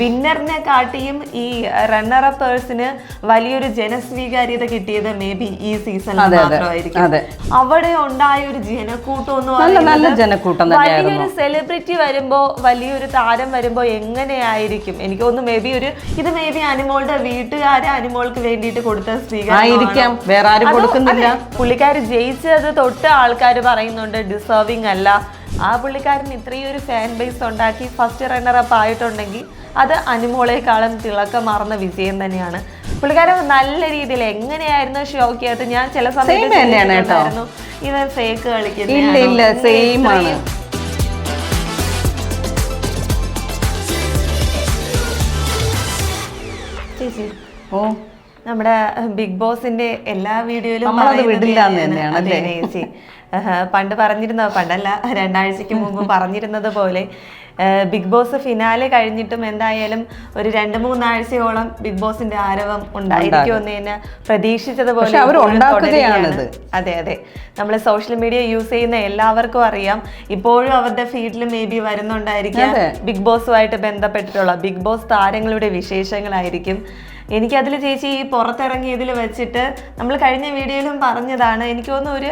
വിന്നറിനെ കാട്ടിയും ഈ റണ്ണർ അപ്പേഴ്സിന് വലിയൊരു ജനസ്വീകാര്യത കിട്ടിയത് മേ ബി ഈ സീസണിൽ. മാത്രമായിരിക്കും. അവിടെ ഉണ്ടായ ഒരു ജനക്കൂട്ടം എന്ന് നല്ല പറയുന്നത് ജനക്കൂട്ടം വലിയൊരു സെലിബ്രിറ്റി വരുമ്പോ വലിയൊരു താരം വരുമ്പോ എങ്ങനെയായിരിക്കും? എനിക്ക് തോന്നുന്നു മേ ബി ഒരു ഇത് മേ ബി അനുമോളുടെ വീട്ടുകാരെ അനുമോൾക്ക് വേണ്ടിയിട്ട് കൊടുത്ത ആയിരിക്കാം. വേറെ ആരും കൊടുക്കുന്നില്ല. പുള്ളിക്കാർ ജയിച്ചത് തൊട്ട് ആൾക്കാർ പറയുന്നുണ്ട് ഡിസേർവിംഗ് അല്ല. ആ പുള്ളിക്കാരൻ ഇത്രയും ഒരു ഫാൻ ബേസ് ഉണ്ടാക്കി ഫസ്റ്റ് റണ്ണർ അപ്പ് ആയിട്ടുണ്ടെങ്കിൽ അത് അനുമോളേക്കാളും തിളക്കമാർന്ന വിജയം തന്നെയാണ്. പുള്ളിക്കാരൻ നല്ല രീതിയിൽ എങ്ങനെയായിരുന്നു ഷോക്കിയത് ഞാൻ ചില സമയത്ത് ഇവൻ ഫേക്ക് കളിക്കുന്നു ചേച്ചി ഓ. നമ്മുടെ ബിഗ് ബോസിന്റെ എല്ലാ വീഡിയോയിലും വിടില്ല തന്നെയാണ്. അല്ലേ അതെ, ചേച്ചി. പണ്ട് പറഞ്ഞിരുന്ന പണ്ടല്ല രണ്ടാഴ്ചക്ക് മുമ്പ് പറഞ്ഞിരുന്നത് പോലെ. ബിഗ് ബോസ് ഫിനാലെ കഴിഞ്ഞിട്ടും എന്തായാലും ഒരു രണ്ട് മൂന്നാഴ്ചയോളം ബിഗ് ബോസിന്റെ ആരവം ഉണ്ടായിരിക്കുമെന്ന് തന്നെ പ്രതീക്ഷിച്ചതുപോലെ. അതെ അതെ. നമ്മൾ സോഷ്യൽ മീഡിയ യൂസ് ചെയ്യുന്ന എല്ലാവർക്കും അറിയാം. ഇപ്പോഴും അവരുടെ ഫീൽഡിൽ മേ ബി വരുന്നുണ്ടായിരിക്കാം. ബിഗ് ബോസുമായിട്ട് ബന്ധപ്പെട്ടിട്ടുള്ള ബിഗ് ബോസ് താരങ്ങളുടെ വിശേഷങ്ങളായിരിക്കും. എനിക്കതിൽ ചേച്ചി ഈ പുറത്തിറങ്ങിയതിൽ വെച്ചിട്ട് നമ്മൾ കഴിഞ്ഞ വീഡിയോയിലും പറഞ്ഞതാണ്. എനിക്ക് തോന്നുന്നു ഒരു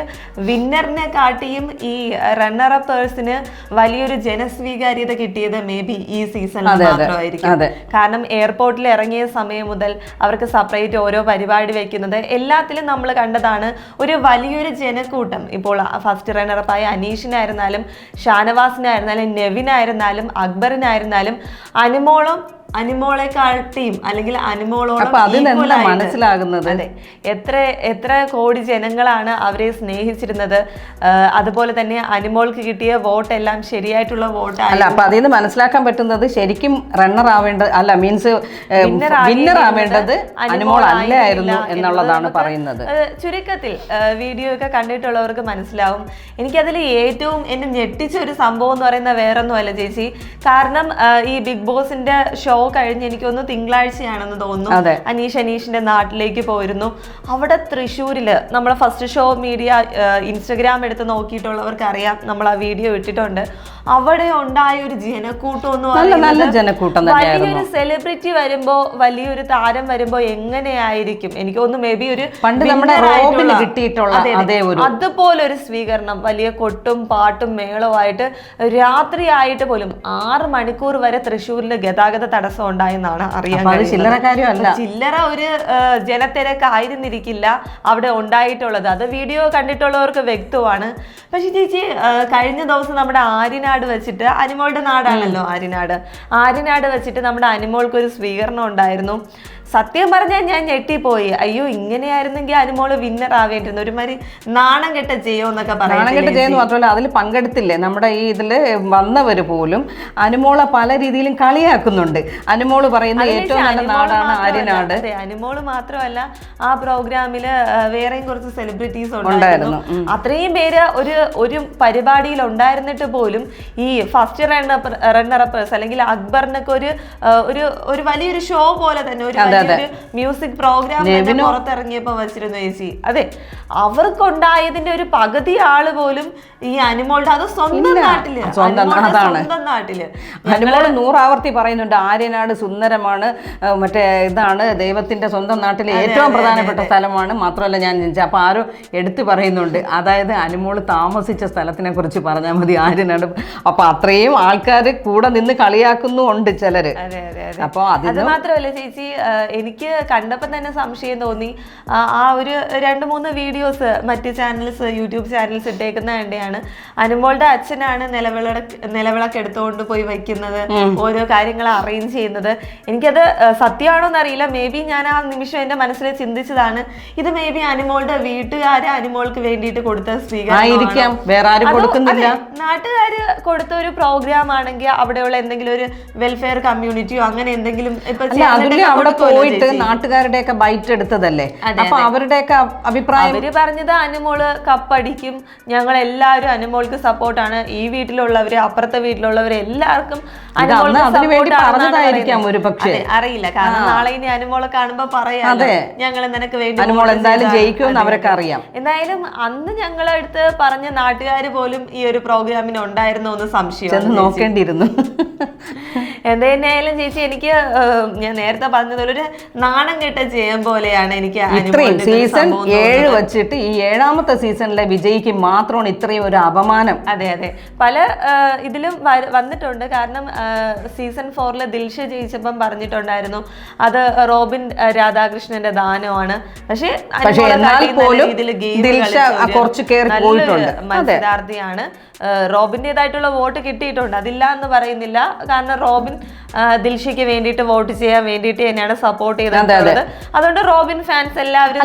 വിന്നറിനെ കാട്ടിയും ഈ റണ്ണർ അപ്പേഴ്സിന് വലിയൊരു ജനസ്വീകാര്യത കിട്ടിയത് മേ ബി ഈ സീസണിൽ. മാത്രമായിരിക്കും. കാരണം എയർപോർട്ടിൽ ഇറങ്ങിയ സമയം മുതൽ അവർക്ക് സെപ്പറേറ്റ് ഓരോ പരിപാടി വെക്കുന്നത് എല്ലാത്തിലും നമ്മൾ കണ്ടതാണ് ഒരു വലിയൊരു ജനക്കൂട്ടം. ഇപ്പോൾ ഫസ്റ്റ് റണ്ണറപ്പായ അനീഷിനായിരുന്നാലും ഷാനവാസിനായിരുന്നാലും നെവിനായിരുന്നാലും അക്ബറിനായിരുന്നാലും അനുമോളം അനുമോളെ കാട്ടിയും അല്ലെങ്കിൽ അനുമോളോട് മനസ്സിലാകുന്നത് അതെ. എത്ര എത്ര കോടി ജനങ്ങളാണ് അവരെ സ്നേഹിച്ചിരുന്നത്? അതുപോലെ തന്നെ അനുമോൾക്ക് കിട്ടിയ വോട്ട് എല്ലാം ശരിയായിട്ടുള്ള വോട്ട് അല്ല അപ്പൊ അതിൽ നിന്ന് മനസ്സിലാക്കാൻ പറ്റുന്നത് ശരിക്കും റണ്ണർ ആവേണ്ടത് അല്ല മീൻസ് വിന്നർ ആവേണ്ടത് അനിമോൾ അല്ലായിരുന്നു എന്നുള്ളതാണ് പറയുന്നത്. ചുരുക്കത്തിൽ വീഡിയോ ഒക്കെ കണ്ടിട്ടുള്ളവർക്ക് മനസ്സിലാവും. എനിക്കതിൽ ഏറ്റവും എന്നെ ഞെട്ടിച്ച ഒരു സംഭവം എന്ന് പറയുന്ന വേറൊന്നുമല്ല ചേച്ചി. കാരണം ഈ ബിഗ് ബോസിന്റെ ഷോ കഴിഞ്ഞ് എനിക്കൊന്ന് തിങ്കളാഴ്ചയാണെന്ന് തോന്നുന്നു. അനീഷ് അനീഷിന്റെ നാട്ടിലേക്ക് പോയിരുന്നു. അവിടെ തൃശ്ശൂരിൽ നമ്മളെ ഫസ്റ്റ് ഷോ മീഡിയ ഇൻസ്റ്റഗ്രാം എടുത്ത് നോക്കിയിട്ടുള്ളവർക്ക് അറിയാം നമ്മൾ ആ വീഡിയോ ഇട്ടിട്ടുണ്ട്. അവിടെ ഉണ്ടായ ഒരു ജനക്കൂട്ടം എന്ന് പറയുന്നത് വലിയൊരു സെലിബ്രിറ്റി വരുമ്പോ വലിയൊരു താരം വരുമ്പോ എങ്ങനെയായിരിക്കും? എനിക്ക് ഒന്ന് മേ ബി ഒരു പണ്ട് നമ്മുടെ കിട്ടിയിട്ടുള്ള അതുപോലെ ഒരു സ്വീകരണം വലിയ കൊട്ടും പാട്ടും മേളവുമായിട്ട് രാത്രിയായിട്ട് പോലും ആറ് മണിക്കൂർ വരെ തൃശ്ശൂരിൽ ഗതാഗത തടസ്സം ഉണ്ടായെന്നാണ് അറിയാൻ കഴിയുന്നത്. ചില്ലറ ഒരു ജനത്തിരക്ക് ആയിരുന്നിരിക്കില്ല അവിടെ ഉണ്ടായിട്ടുള്ളത്. അത് വീഡിയോ കണ്ടിട്ടുള്ളവർക്ക് വ്യക്തമാണ്. പക്ഷെ ചേച്ചി കഴിഞ്ഞ ദിവസം നമ്മുടെ ആര്യനാട് വെച്ചിട്ട് അനിമോളുടെ നാടാണല്ലോ ആര്യനാട്. ആര്യനാട് വെച്ചിട്ട് നമ്മുടെ അനിമോൾക്ക് ഒരു സ്വീകരണം ഉണ്ടായിരുന്നു. സത്യം പറഞ്ഞാൽ ഞാൻ ഞെട്ടിപ്പോയി. അയ്യോ ഇങ്ങനെയായിരുന്നെങ്കിൽ അനുമോൾ വിന്നർ ആവേണ്ടിരുന്നു. ഒരുമാതിരി നാണം കെട്ട ജയോ എന്നൊക്കെ പറയാം നാണം കെട്ട ജയെന്ന് മാത്രമല്ല അതിൽ പങ്കെടുത്തില്ലേ? നമ്മുടെ ഈ ഇതിൽ വന്നവർ പോലും അനുമോളെ പല രീതിയിലും കളിയാക്കുന്നുണ്ട്. അനുമോൾ പറയുന്ന ഏറ്റവും നല്ല നാടാണ് ആര്യനാട്. അനുമോൾ മാത്രമല്ല ആ പ്രോഗ്രാമിൽ വേറെയും കുറച്ച് സെലിബ്രിറ്റീസ് ഉണ്ടായിരുന്നു, അത്രയും പേര് ഒരു ഒരു പരിപാടിയിൽ ഉണ്ടായിരുന്നിട്ട് പോലും ഈ ഫസ്റ്റ് റണ്ണർ റണ്ണറപ്പേഴ്സ് അല്ലെങ്കിൽ അക്ബറിനൊക്കെ ഒരു ഒരു വലിയൊരു ഷോ പോലെ തന്നെ ഒരു മ്യൂസിക് പ്രോഗ്രാം പുറത്തിറങ്ങിയപ്പോ വെച്ചിരുന്നു ചേച്ചി. അതെ അവർക്കുണ്ടായതിന്റെ ഒരു പകുതി ആൾ പോലും ഈ അനിമോളുടെ അത് സ്വന്തം. നാട്ടിൽ. സ്വന്തം നാട്ടിൽ. അനുമോൾ നൂറാവർത്തി പറയുന്നുണ്ട് ആര്യനാട് സുന്ദരമാണ് മറ്റേ ഇതാണ് ദൈവത്തിന്റെ സ്വന്തം നാട്ടിലെ ഏറ്റവും പ്രധാനപ്പെട്ട സ്ഥലമാണ് മാത്രമല്ല ഞാൻ അപ്പൊ ആരോ എടുത്തു പറയുന്നുണ്ട് അതായത് അനുമോൾ താമസിച്ച സ്ഥലത്തിനെ കുറിച്ച് പറഞ്ഞാൽ മതി ആര്യനാട്. അപ്പൊ അത്രയും ആൾക്കാർ കൂടെ നിന്ന് കളിയാക്കുന്നുണ്ട് ചിലര്. അപ്പൊ അത് മാത്രമല്ല ചേച്ചി എനിക്ക് കണ്ടപ്പോൾ തന്നെ സംശയം തോന്നി. ആ, ഒരു രണ്ട് മൂന്ന് വീഡിയോസ് മറ്റ് ചാനൽസ് യൂട്യൂബ് ചാനൽസ് ഇട്ടേക്കുന്ന കണ്ടെയാണ്. അനുമോളുടെ അച്ഛനാണ് നിലവിള നിലവിളക്ക് എടുത്തുകൊണ്ട് പോയി വയ്ക്കുന്നത്. ഓരോ കാര്യങ്ങൾ അറേഞ്ച് ചെയ്യുന്നത്. എനിക്കത് സത്യമാണോ എന്നറിയില്ല. മേ ബി ഞാൻ ആ നിമിഷം എന്റെ മനസ്സിൽ ചിന്തിച്ചതാണ്. ഇത് മേ ബി അനുമോളുടെ വീട്ടുകാരെ അനുമോൾക്ക് വേണ്ടിയിട്ട് കൊടുത്ത സ്വീകാര്യം നാട്ടുകാര് കൊടുത്ത ഒരു പ്രോഗ്രാം ആണെങ്കിൽ അവിടെയുള്ള എന്തെങ്കിലും ഒരു വെൽഫെയർ കമ്മ്യൂണിറ്റിയോ അങ്ങനെ എന്തെങ്കിലും ഇപ്പൊ അല്ല നാട്ടുകാരുടെ ഒക്കെ പോയിട്ട് നാട്ടുകാരുടെയൊക്കെ ബൈറ്റ് എടുത്തതല്ലേ? അപ്പൊ അവരുടെയൊക്കെ ഒക്കെ അഭിപ്രായം? അവർ പറഞ്ഞത് അനുമോൾ കപ്പടിക്കും ഞങ്ങൾ എല്ലാവരും അനുമോൾക്ക് സപ്പോർട്ടാണ് ഈ വീട്ടിലുള്ളവര് അപ്പുറത്തെ വീട്ടിലുള്ളവര് എല്ലാവർക്കും അനുമോൾക്ക് അതിനു വേണ്ടി പറഞ്ഞതായിരിക്കാം. ഒരു പക്ഷേ. അറിയില്ല. കാരണം നാളെ ഇനി അനുമോളെ കാണുമ്പോ പറയാം ഞങ്ങൾ നിനക്ക് വേണ്ടി അനുമോൾ എന്തായാലും ജയിക്കും ജയിക്കുമെന്ന് അവരൊക്കെ അറിയാം. എന്തായാലും അന്ന് ഞങ്ങളെ അടുത്ത് പറഞ്ഞ നാട്ടുകാർ പോലും ഈ ഒരു പ്രോഗ്രാമിന് ഉണ്ടായിരുന്നോ എന്ന് സംശയം നോക്കേണ്ടിയിരുന്നു. എന്തായാലും ചേച്ചി എനിക്ക് ഞാൻ നേരത്തെ പറഞ്ഞതുപോലെ ഒരു നാണം കെട്ട ചെയ്യാൻ പോലെയാണ് എനിക്ക് ഇത്രയും സീസൺ ഏഴ്. വെച്ചിട്ട് ഈ ഏഴാമത്തെ സീസണിലെ വിജയിക്ക് മാത്രമാണ് ഇത്രയും ഒരു അപമാനം. അതെ അതെ. പല ഇതിലും വന്നിട്ടുണ്ട്. കാരണം സീസൺ ഫോറിൽ ദിൽഷ ജയിച്ചപ്പം പറഞ്ഞിട്ടുണ്ടായിരുന്നു അത് റോബിൻ രാധാകൃഷ്ണന്റെ ദാനമാണ്. പക്ഷേ. മത്സരാർത്ഥിയാണ്. റോബിന്റെതായിട്ടുള്ള വോട്ട് കിട്ടിയിട്ടുണ്ട്. അതില്ല എന്ന് പറയുന്നില്ല. കാരണം റോബിൻ ദിൽഷയ്ക്ക് വേണ്ടിയിട്ട് വോട്ട് ചെയ്യാൻ വേണ്ടിയിട്ട് തന്നെയാണ് സപ്പോർട്ട് ചെയ്തത് അതുകൊണ്ട് റോബിൻ ഫാൻസ് എല്ലാവരും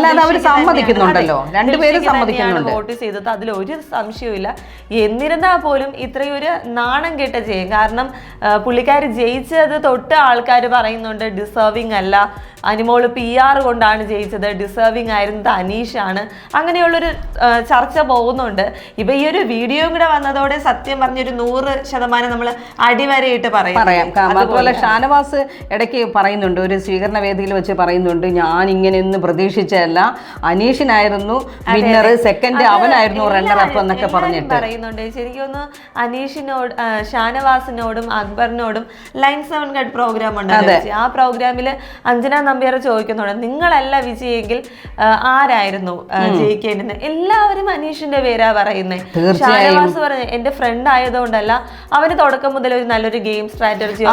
സമ്മതിക്കുന്നുണ്ടല്ലോ. രണ്ടുപേരും സമ്മതിക്കുന്നുണ്ട്. വോട്ട് ചെയ്തത്. അതിൽ ഒരു സംശയവുമില്ല. എന്നിരുന്നാൽ പോലും ഇത്രയും ഒരു നാണം കെട്ട ജയം. കാരണം പുള്ളിക്കാർ ജയിച്ചത് തൊട്ട് ആൾക്കാർ പറയുന്നുണ്ട് ഡിസേർവിംഗ് അല്ല. അനിമോൾ പി ആർ കൊണ്ടാണ് ജയിച്ചത്. ഡിസേർവിംഗ് ആയിരുന്നത് അനീഷാണ് അങ്ങനെയുള്ളൊരു ചർച്ച പോകുന്നുണ്ട്. ഇപ്പൊ ഈ ഒരു വീഡിയോയും കൂടെ വന്നതോടെ സത്യം പറഞ്ഞൊരു നൂറ് ശതമാനം നമ്മൾ അടിവരയിട്ട് പറയും. പറയാം അതുപോലെ ഷാനവാസ് ഇടയ്ക്ക് പറയുന്നുണ്ട്. ഒരു സ്വീകരണ വേദിയിൽ വെച്ച് പറയുന്നുണ്ട് ഞാൻ ഇങ്ങനെയൊന്നും പ്രതീക്ഷിച്ചതല്ല. അനീഷിനായിരുന്നു വിന്നർ സെക്കൻഡ് അവനായിരുന്നു റണ്ണർ അപ്പ് എന്നൊക്കെ പറഞ്ഞിട്ട്. പറയുന്നുണ്ട്. ശരിക്കും ഒന്ന് അനീഷിനോട് ഷാനവാസിനോടും അക്ബറിനോടും ലൈൻ സെവൻ ഗഡ് പ്രോഗ്രാം ഉണ്ട് ആ പ്രോഗ്രാമിൽ അഞ്ജന നമ്പ്യാർ ചോദിക്കുന്നുണ്ട് നിങ്ങളല്ല വിജയെങ്കിൽ ആരായിരുന്നു ജയിക്കേണ്ടത് എല്ലാവരും അനീഷിന്റെ പേരാ പറയുന്നത് ഷാനവാസ് പറഞ്ഞു എന്റെ ഫ്രണ്ട് ആയതുകൊണ്ടല്ല അവന് തുടക്കം മുതൽ ഒരു നല്ലൊരു ഗെയിം സ്ട്രാറ്റജി.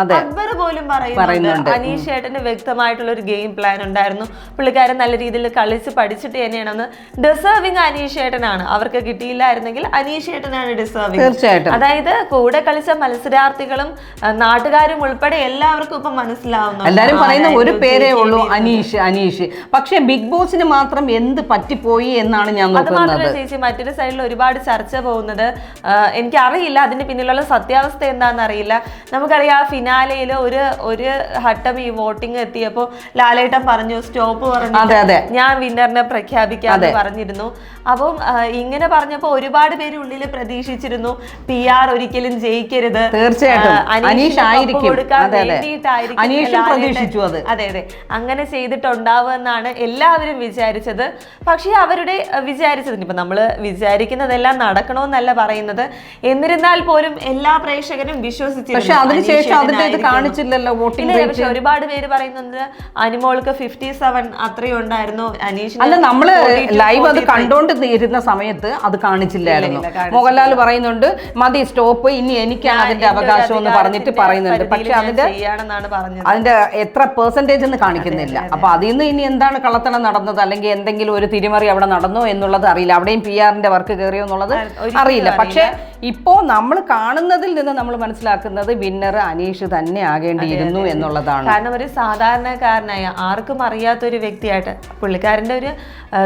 അതെ. അക്ബർ പോലും പറയുന്നുണ്ട് അനീഷ് ഏട്ടന് വ്യക്തമായിട്ടുള്ള ഒരു ഗെയിം പ്ലാൻ ഉണ്ടായിരുന്നു. പുള്ളിക്കാരൻ നല്ല രീതിയിൽ കളിച്ച് പഠിച്ചിട്ട് തന്നെയാണെന്ന് ഡിസേർവിംഗ് അനീഷ് ഏട്ടനാണ്. അവർക്ക് കിട്ടിയില്ലായിരുന്നെങ്കിൽ അനീഷ് ഏട്ടനാണ് ഡിസേർവിംഗ് തീർച്ചയായിട്ടും. അതായത് കൂടെ കളിച്ച മത്സരാർത്ഥികളും നാട്ടുകാരും ഉൾപ്പെടെ എല്ലാവർക്കും ഇപ്പൊ മനസ്സിലാവുന്നു എല്ലാരും പറയുന്ന ഒരു പേരേ ഉള്ളൂ അനീഷ് അനീഷ്. പക്ഷെ ബിഗ് ബോസിന് മാത്രം എന്ത് പറ്റിപ്പോയി എന്നാണ് ഞാൻ നോക്കുന്നത്. ചേച്ചി മറ്റൊരു സൈഡിൽ ഒരുപാട് ചർച്ച പോകുന്നത് എനിക്ക് എനിക്കറിയില്ല അതിന്റെ പിന്നിലുള്ള സത്യാവസ്ഥ എന്താണെന്ന് അറിയില്ല നമുക്കറിയാം ആ ഫിനാലയിൽ ഒരു ഒരു ഘട്ടം ഈ വോട്ടിംഗ് എത്തിയപ്പോൾ ലാലേട്ടൻ പറഞ്ഞു സ്റ്റോപ്പ് പറഞ്ഞു ഞാൻ വിന്നറിനെ പ്രഖ്യാപിക്കാതെ പറഞ്ഞിരുന്നു. അപ്പം ഇങ്ങനെ പറഞ്ഞപ്പോൾ ഒരുപാട് പേര് ഉള്ളിൽ പ്രതീക്ഷിച്ചിരുന്നു പി ആർ ഒരിക്കലും ജയിക്കരുത്. തീർച്ചയായിട്ടും. അനീഷ് ആയിരിക്കും. പ്രതീക്ഷിച്ചു അത്. അതെ അതെ. അങ്ങനെ ചെയ്തിട്ടുണ്ടാവുമെന്നാണ് എല്ലാവരും വിചാരിച്ചത്. പക്ഷേ അവരുടെ വിചാരിച്ചത് ഇപ്പം നമ്മൾ വിചാരിക്കുന്നതെല്ലാം നടക്കണമെന്നല്ല പറയുന്നത്. എന്നിരുന്നാൽ പോലും എല്ലാ പ്രേക്ഷകരും വിശ്വസിച്ചിരുന്നു പക്ഷെ അതിനുശേഷം അതിന്റെ ഇത് കാണിച്ചില്ലല്ലോ വോട്ടിംഗ് പക്ഷെ ഒരുപാട് പേര് പറയുന്നുണ്ട് അനിമോൾക്ക് ഫിഫ്റ്റി സെവൻ അത്രയും ഉണ്ടായിരുന്നു. അനീഷ് അല്ല നമ്മൾ ലൈവ് അത് 43. കണ്ടോണ്ട് ഇരുന്ന സമയത്ത് അത് കാണിച്ചില്ലായിരുന്നു. മോഹൻലാൽ പറയുന്നുണ്ട് മതി സ്റ്റോപ്പ്. ഇനി എനിക്കാണ് അതിന്റെ അവകാശം എന്ന് പറഞ്ഞിട്ട് പറയുന്നുണ്ട്. പക്ഷെ അതിന്റെ ചെയ്യാണെന്നാണ് പറഞ്ഞത്. അതിന്റെ എത്ര പെർസെന്റേജ് എന്ന് കാണിക്കുന്നില്ല. അപ്പൊ അതിൽ നിന്ന് ഇനി എന്താണ് കള്ളത്തണം നടന്നത്? അല്ലെങ്കിൽ എന്തെങ്കിലും ഒരു തിരിമറി അവിടെ നടന്നോ എന്നുള്ളത് അറിയില്ല. അവിടെയും പി ആറിന്റെ വർക്ക് കയറിയോ എന്നുള്ളത് അറിയില്ല. പക്ഷെ ഇപ്പോ നമ്മൾ കാണുന്നതിൽ നിന്ന് നമ്മൾ മനസ്സിലാക്കുന്നത് വിന്നർ അനീഷ് തന്നെ ആകേണ്ടിയിരുന്നു എന്നുള്ളതാണ്. കാരണം ഒരു സാധാരണക്കാരനായ ആർക്കും അറിയാത്ത ഒരു വ്യക്തിയായിട്ട് പുള്ളിക്കാരന്റെ ഒരു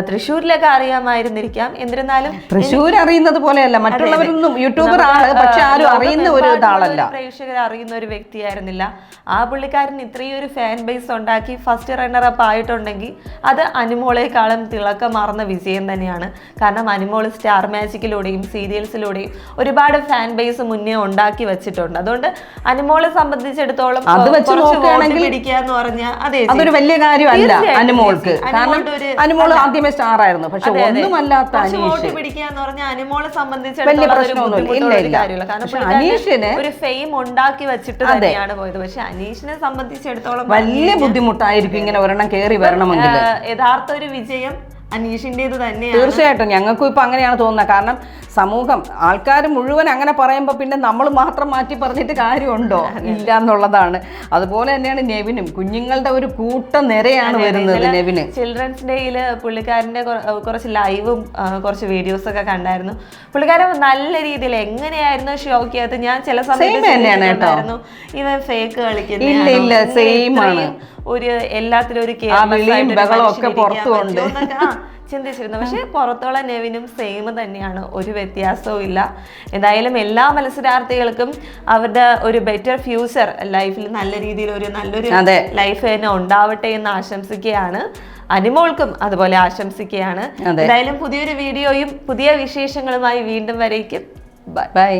തൃശ്ശൂരിലൊക്കെ അറിയാമായിരുന്നിരിക്കാം. എന്നിരുന്നാലും തൃശ്ശൂർ അറിയുന്നത് പോലെയല്ല മറ്റുള്ളവരൊന്നും യൂട്യൂബർ ആണ് പക്ഷെ ആരും അറിയുന്ന ഒരു ഇതാളല്ല പ്രേക്ഷകർ അറിയുന്ന ഒരു വ്യക്തിയായിരുന്നില്ല. ആ പുള്ളിക്കാരൻ ഇത്രയും ഒരു ഫാൻ ബേസ് ഉണ്ടാക്കി ഫസ്റ്റ് റണ്ണർ അപ്പ് ആയിട്ടുണ്ടെങ്കിൽ അത് അനുമോളേക്കാളും തിളക്കമാർന്ന വിജയം തന്നെയാണ്. കാരണം അനുമോൾ സ്റ്റാർ മാജിക്കിലൂടെയും സീരിയൽസിലൂടെയും ഒരുപാട് ഫാൻ ബേസ് മുന്നേ ഉണ്ടാക്കി വെച്ചിട്ടുണ്ട്. അതുകൊണ്ട് അനുമോളെ സംബന്ധിച്ചിടത്തോളം അത് വെച്ച് നോക്കുകയാണെങ്കിൽ പിടിക്കുക പറഞ്ഞാൽ അതെ അതൊരു വലിയ കാര്യമല്ല അനുമോൾക്ക്. അനുമോൾ കാരണം അനുമോൾ ആദ്യമേ സ്റ്റാർ ആയിരുന്നു. പക്ഷെ ഒന്നുമല്ലാത്ത അനീഷ് പിടിക്കുക എന്ന് പറഞ്ഞാൽ അനുമോളെ വലിയ സംബന്ധിച്ചിടത്തോളം അനീഷിന് ഒരു ഫെയിം ഉണ്ടാക്കി വെച്ചിട്ട് തന്നെയാണ് പോയത്. പക്ഷെ അനീഷിനെ സംബന്ധിച്ചിടത്തോളം വലിയ ബുദ്ധിമുട്ടായിരിക്കും ഇങ്ങനെ ഒരെണ്ണം കയറി വരണമെങ്കിൽ യഥാർത്ഥ ഒരു വിജയം അനീഷിന്റേത് തന്നെയാണ്. തീർച്ചയായിട്ടും ഞങ്ങൾക്കും ഇപ്പൊ അങ്ങനെയാണ് തോന്നുന്നത് കാരണം സമൂഹം ആൾക്കാർ മുഴുവൻ അങ്ങനെ പറയുമ്പോൾ പിന്നെ നമ്മൾ മാത്രം മാറ്റി പറഞ്ഞിട്ട് കാര്യമുണ്ടോ? ഇല്ല എന്നുള്ളതാണ്. അതുപോലെ തന്നെയാണ് നെവിനും. കുഞ്ഞുങ്ങളുടെ ഒരു കൂട്ട നിരയാണ് വരുന്നത് നെവിന്. ചിൽഡ്രൻസ് ഡേയിൽ പുള്ളിക്കാരന്റെ കുറച്ച് ലൈവും കുറച്ച് വീഡിയോസ് ഒക്കെ കണ്ടായിരുന്നു. പുള്ളിക്കാരൻ നല്ല രീതിയിൽ എങ്ങനെയായിരുന്നു ഷോക്കിയത് ഞാൻ ചില സമയത്ത് തന്നെയാണ് കേട്ടോ. ഇവൻ ഫേക്ക് കളിക്കുന്നു ഇല്ല, ഇല്ല, സെയിം ആണ്. ഒരു എല്ലാത്തിലും ഒരു ചിന്തിച്ചിരുന്നു. പക്ഷെ പുറത്തുള്ള നെവിനും സെയിം തന്നെയാണ്. ഒരു വ്യത്യാസവും ഇല്ല. എന്തായാലും എല്ലാ മത്സരാർത്ഥികൾക്കും അവരുടെ ഒരു ബെറ്റർ ഫ്യൂച്ചർ ലൈഫിൽ നല്ല രീതിയിൽ ഒരു നല്ലൊരു ലൈഫ് തന്നെ ഉണ്ടാവട്ടെ എന്ന് ആശംസിക്കുകയാണ്. അനിമോൾക്കും അതുപോലെ ആശംസിക്കുകയാണ്. എന്തായാലും പുതിയൊരു വീഡിയോയും പുതിയ വിശേഷങ്ങളുമായി വീണ്ടും വരയ്ക്കും ബൈ ബൈ